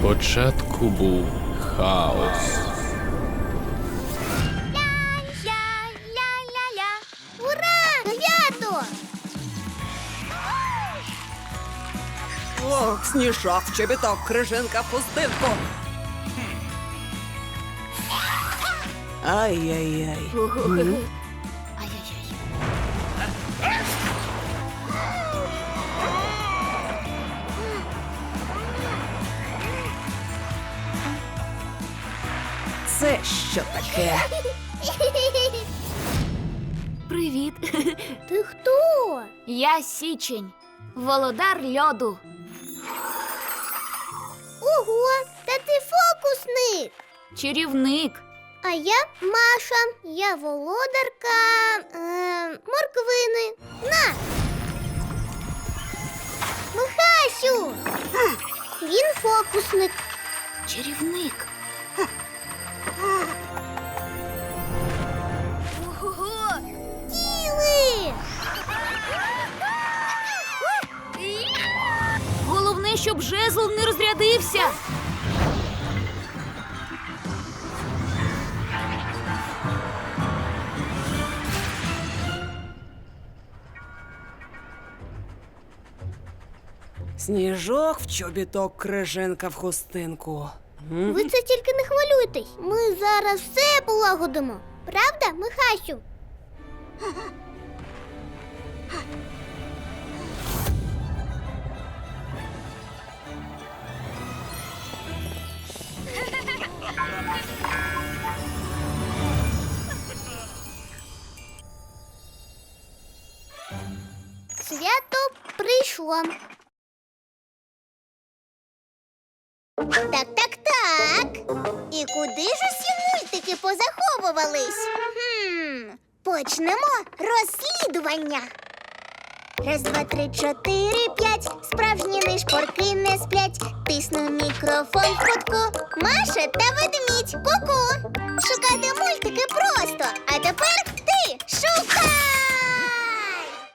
Спочатку був хаос. Ля-ля-ля-ля. Ура! Свято! Ох, сніжок, чобіток, крижинка, пустинку. Ай-яй-яй. Це що таке? Привіт. Ти хто? Я Січень, володар льоду. Ого, та ти фокусник. Чарівник. А я Маша. Я володарка е, морквини. На! Михасю! Він фокусник. Чарівник. Ого! Тіли! Головне, щоб жезл не розрядився. Сніжок в чобіток, крижинка в хустинку. Ви це тільки не хвилюйтесь. Ми зараз все полагодимо. Правда, Михасю? Свято прийшло. Так, так, так. І куди ж усі мультики позаховувались? Хм, почнемо розслідування. Раз, два, три, чотири, п'ять. Справжні нишпорки не сплять. Тисну мікрофон в кутку. Маша та ведмідь. Ку-ку. Шукати мультики просто. А тепер.